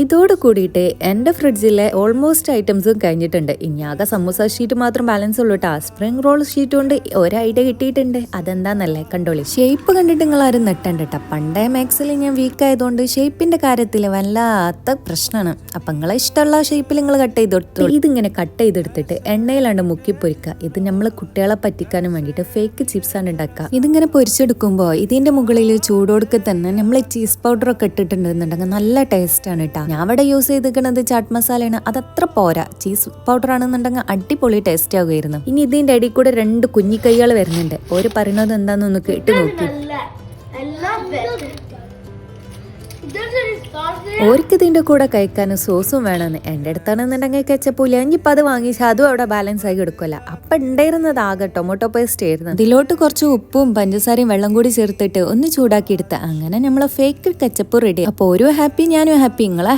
ഇതോട് കൂടിയിട്ട് എന്റെ ഫ്രിഡ്ജിലെ ഓൾമോസ്റ്റ് ഐറ്റംസും കഴിഞ്ഞിട്ടുണ്ട്. ഇനി ആകെ സമൂസ ഷീറ്റ് മാത്രം ബാലൻസ് ഉള്ളൂ കേട്ടോ സ്പ്രിംഗ് റോൾ ഷീറ്റ് കൊണ്ട് ഒരു ഐഡിയ കിട്ടിയിട്ടുണ്ട്. അതെന്താന്നല്ലേ കണ്ടോളി. ഷേപ്പ് കണ്ടിട്ട് നിങ്ങൾ ആരും നെട്ടണ്ട കേട്ടോ പണ്ടേ മാക്സിൽ ഞാൻ വീക്ക് ആയതുകൊണ്ട് ഷേപ്പിന്റെ കാര്യത്തിൽ വല്ലാത്ത പ്രശ്നമാണ് അപ്പൊ നിങ്ങളെ ഇഷ്ടമുള്ള ഷേപ്പിൽ നിങ്ങൾ കട്ട് ചെയ്തെടുത്തു ഇതിങ്ങനെ കട്ട് ചെയ്തെടുത്തിട്ട് എണ്ണയിലാണ്ട് മുക്കി പൊരിക്കുക ഇത് നമ്മൾ കുട്ടികളെ പറ്റിക്കാനും വേണ്ടിയിട്ട് ഫേക്ക് ചിപ്സ് ആണ് ഉണ്ടാക്കുക ഇതിങ്ങനെ പൊരിച്ചെടുക്കുമ്പോൾ ഇതിന്റെ മുകളിൽ ചൂടോടുക്കെ തന്നെ നമ്മൾ ചീസ് പൗഡർ ഒക്കെ ഇട്ടിട്ടുണ്ടെന്നുണ്ടെങ്കിൽ നല്ല ടേസ്റ്റ് ആണ് കേട്ടോ ഞാൻ ഇവിടെ യൂസ് ചെയ്തിരിക്കുന്നത് ചാട്ട് മസാലയാണ്. അതത്ര പോരാ. ചീസ് പൗഡർ ആണെന്നുണ്ടെങ്കിൽ അടിപൊളി ടേസ്റ്റ് ആകുമായിരുന്നു ഇനി ഇതിന്റെ അടിയിൽ കൂടെ രണ്ട് കുഞ്ഞിക്കൈകൾ വരുന്നുണ്ട്. ഓര് പറയുന്നത് എന്താണെന്നൊന്ന് കേട്ട് നോക്കി. ഓർക്ക് കൂടെ കഴിക്കാനും സോസും വേണമെന്ന് എന്റെ അടുത്താണെന്നുണ്ടെങ്കിൽ കെച്ചപ്പൂല ഇനിയിപ്പോൾ അത് വാങ്ങിച്ച് അതും അവിടെ ബാലൻസ് ആയി എടുക്കില്ല അപ്പം ഉണ്ടായിരുന്നത് ആകെ ടൊമാറ്റോ പേസ്റ്റ് ആയിരുന്നു. ഇതിലോട്ട് കുറച്ച് ഉപ്പും പഞ്ചസാരയും വെള്ളം കൂടി ചേർത്തിട്ട് ഒന്ന് ചൂടാക്കി എടുത്ത് അങ്ങനെ നമ്മളെ ഫേക്ക് കെച്ചപ്പ് റെഡി അപ്പോൾ ഓരോ ഹാപ്പി ഞാനും ഹാപ്പി നിങ്ങളെ